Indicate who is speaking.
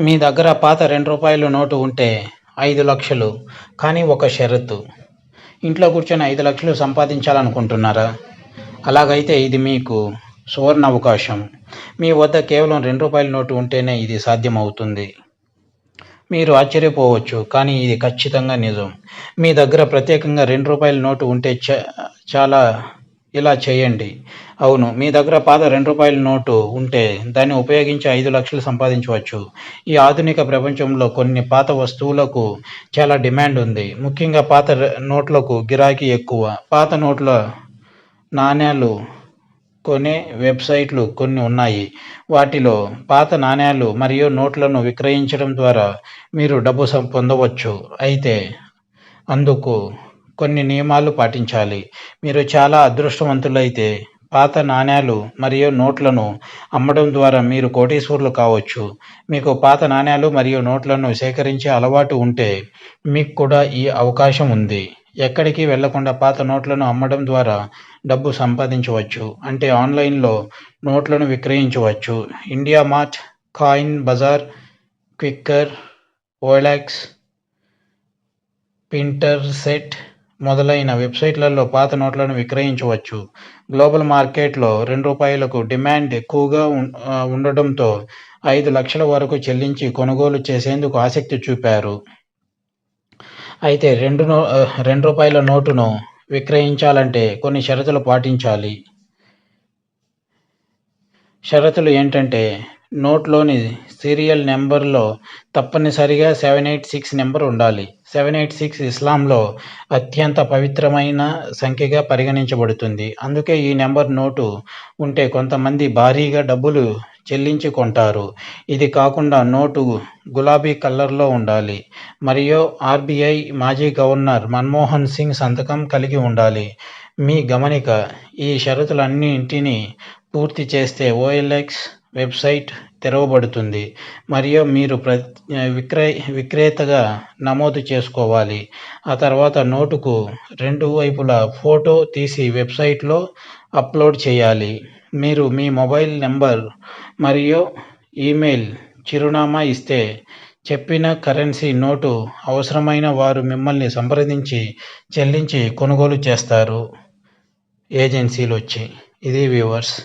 Speaker 1: మీ దగ్గర పాత రెండు రూపాయలు నోటు ఉంటే ఐదు లక్షలు కానీ ఒక షరతు. ఇంట్లో కూర్చొని ఐదు లక్షలు సంపాదించాలనుకుంటున్నారా? అలాగైతే ఇది మీకు సువర్ణ అవకాశం. మీ వద్ద కేవలం రెండు రూపాయల నోటు ఉంటేనే ఇది సాధ్యమవుతుంది. మీరు ఆశ్చర్యపోవచ్చు కానీ ఇది ఖచ్చితంగా నిజం. మీ దగ్గర ప్రత్యేకంగా రెండు రూపాయల నోటు ఉంటే చ- చాలా ఇలా చేయండి. అవును మీ దగ్గర పాత రెండు రూపాయల నోటు ఉంటే దాన్ని ఉపయోగించి ఐదు లక్షలు సంపాదించవచ్చు. ఈ ఆధునిక ప్రపంచంలో కొన్ని పాత వస్తువులకు చాలా డిమాండ్ ఉంది. ముఖ్యంగా పాత నోట్లకు గిరాకీ ఎక్కువ. పాత నోట్ల నాణ్యాలు కొనే వెబ్సైట్లు కొన్ని ఉన్నాయి. వాటిలో పాత నాణ్యాలు మరియు నోట్లను విక్రయించడం ద్వారా మీరు డబ్బు సం- పొందవచ్చు. అయితే అందుకు కొన్ని నియమాలు పాటించాలి. మీరు చాలా అదృష్టవంతులైతే పాత నాణ్యాలు మరియు నోట్లను అమ్మడం ద్వారా మీరు కోటీశ్వరులు కావచ్చు. మీకు పాత నాణ్యాలు మరియు నోట్లను సేకరించే అలవాటు ఉంటే మీకు కూడా ఈ అవకాశం ఉంది. ఎక్కడికి వెళ్ళకుండా పాత నోట్లను అమ్మడం ద్వారా డబ్బు సంపాదించవచ్చు. అంటే ఆన్లైన్లో నోట్లను విక్రయించవచ్చు. India Mart coin bazaar Quikr OLX printer set మొదలైన వెబ్సైట్లలో పాత నోట్లను విక్రయించవచ్చు. గ్లోబల్ మార్కెట్లో రెండు రూపాయలకు డిమాండ్ ఎక్కువగా ఉండడంతో ఐదు లక్షల వరకు చెల్లించి కొనుగోలు చేసేందుకు ఆసక్తి చూపారు. అయితే రెండు నో రెండు రూపాయల నోటును విక్రయించాలంటే కొన్ని షరతులు పాటించాలి. షరతులు ఏంటంటే నోట్లోని సీరియల్ నెంబర్లో తప్పనిసరిగా సెవెన్ ఎయిట్ సిక్స్ నెంబర్ ఉండాలి. సెవెన్ ఎయిట్ సిక్స్ ఇస్లాంలో అత్యంత పవిత్రమైన సంఖ్యగా పరిగణించబడుతుంది. అందుకే ఈ నెంబర్ నోటు ఉంటే కొంతమంది భారీగా డబ్బులు చెల్లించి కొంటారు. ఇది కాకుండా నోటు గులాబీ కలర్లో ఉండాలి. మరియు ఆర్బీఐ మాజీ గవర్నర్ మన్మోహన్ సింగ్ సంతకం కలిగి ఉండాలి. మీ గమనిక ఈ షరతులన్నింటినీ పూర్తి చేస్తే ఓఎల్ఎక్స్ వెబ్సైట్ తెరవబడుతుంది. మరియు మీరు ప్ర విక్రయ విక్రేతగా నమోదు చేసుకోవాలి. ఆ తర్వాత నోటుకు రెండు వైపులా ఫోటో తీసి వెబ్సైట్లో అప్లోడ్ చేయాలి. మీరు మీ మొబైల్ నెంబర్ మరియు ఈమెయిల్ చిరునామా ఇస్తే చెప్పిన కరెన్సీ నోటు అవసరమైన వారు మిమ్మల్ని సంప్రదించి చెల్లించి కొనుగోలు చేస్తారు. ఏజెన్సీలు వచ్చి. ఇది వ్యూవర్స్.